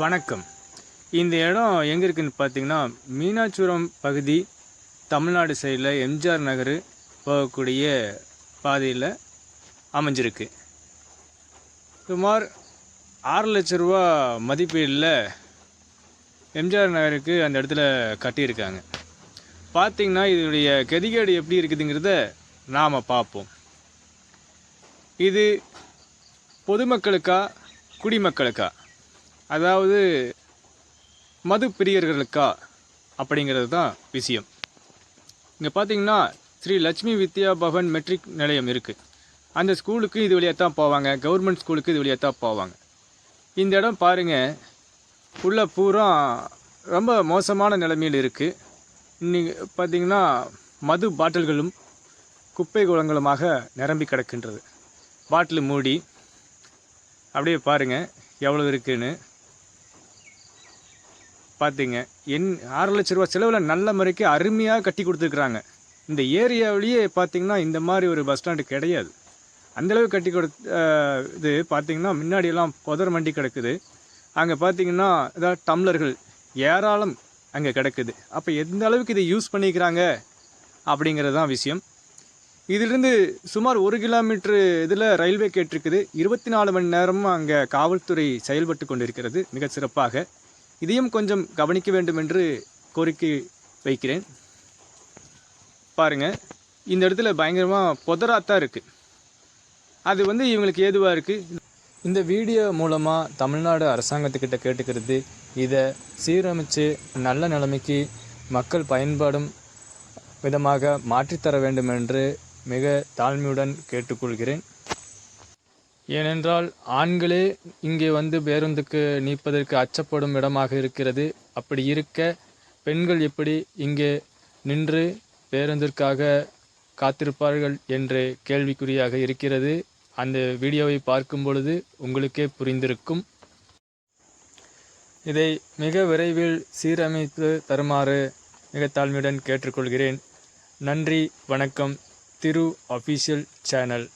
வணக்கம். இந்த இடம் எங்கே இருக்குன்னு பார்த்தீங்கன்னா மீனாட்சிபுரம் பகுதி தமிழ்நாடு சைடில் எம்ஜிஆர் நகர் போகக்கூடிய பாதையில் அமைஞ்சிருக்கு. சுமார் ஆறு லட்ச ரூபா மதிப்பீடில் எம்ஜிஆர் நகருக்கு அந்த இடத்துல கட்டியிருக்காங்க. பார்த்தீங்கன்னா இதனுடைய கெதிகேடு எப்படி இருக்குதுங்கிறத நாம் பார்ப்போம். இது பொதுமக்களுக்கா குடிமக்களுக்கா? அதாவது மது பிரியர்களுக்கா அப்படிங்கிறது தான் விஷயம். இங்கே பார்த்தீங்கன்னா ஸ்ரீ லட்சுமி வித்யா பவன் மெட்ரிக் நிலையம் இருக்குது அந்த ஸ்கூலுக்கு இது வழியாக தான் போவாங்க கவர்மெண்ட் ஸ்கூலுக்கு இது வழியாக தான் போவாங்க. இந்த இடம் பாருங்கள் உள்ள பூரா ரொம்ப மோசமான நிலைமையில் இருக்குது இன்னைக்கு பார்த்தீங்கன்னா மது பாட்டில்களும் குப்பை குளங்களுமாக நிரம்பி கிடக்கின்றது. பாட்டில் மூடி அப்படியே பாருங்கள் எவ்வளோ இருக்குதுன்னு பார்த்தீங்க என் ஆறு லட்ச ரூபா செலவில் நல்ல முறைக்கு அருமையாக கட்டி கொடுத்துருக்குறாங்க. இந்த ஏரியாவிலேயே பார்த்தீங்கன்னா இந்த மாதிரி ஒரு பஸ் ஸ்டாண்டு கிடையாது. அந்தளவு கட்டி கொடுத்து இது பார்த்தீங்கன்னா முன்னாடியெல்லாம் புதர் வண்டி கிடக்குது. அங்கே பார்த்தீங்கன்னா ஏதாவது டம்ளர்கள் ஏராளம் அங்கே கிடக்குது. அப்போ எந்த அளவுக்கு இதை யூஸ் பண்ணிக்கிறாங்க அப்படிங்கிறது தான் விஷயம். இதிலிருந்து சுமார் ஒரு கிலோமீட்டர் இதில் ரயில்வே கேட்டிருக்குது. இருபத்தி நாலு மணி நேரமும் அங்கே காவல்துறை செயல்பட்டு கொண்டிருக்கிறது மிக சிறப்பாக. இதையும் கொஞ்சம் கவனிக்க வேண்டும் என்று கோரிக்கை வைக்கிறேன். பாருங்கள் இந்த இடத்துல பயங்கரமாக புதராத்தான் இருக்குது அது வந்து இவங்களுக்கு ஏதுவாக இருக்குது இந்த வீடியோ மூலமாக தமிழ்நாடு அரசாங்கத்துக்கிட்ட கேட்டுக்கிறது இதை சீரமைச்சு நல்ல நிலைமைக்கு மக்கள் பயன்பாடும் விதமாக மாற்றித்தர வேண்டும் என்று மிக தாழ்மையுடன் கேட்டுக்கொள்கிறேன். ஏனென்றால் ஆண்களே இங்கே வந்து பேருந்துக்கு நிற்பதற்கு அச்சப்படும் இடமாக இருக்கிறது. அப்படி இருக்க பெண்கள் எப்படி இங்கே நின்று பேருந்திற்காக காத்திருப்பார்கள் என்று கேள்விக்குறியாக இருக்கிறது. அந்த வீடியோவை பார்க்கும் பொழுது உங்களுக்கே புரிந்திருக்கும். இதை மிக விரைவில் சீரமைத்து தருமாறு மிக தாழ்மையுடன் கேட்டுக்கொள்கிறேன். நன்றி வணக்கம். திரு அஃபீஷியல் சேனல்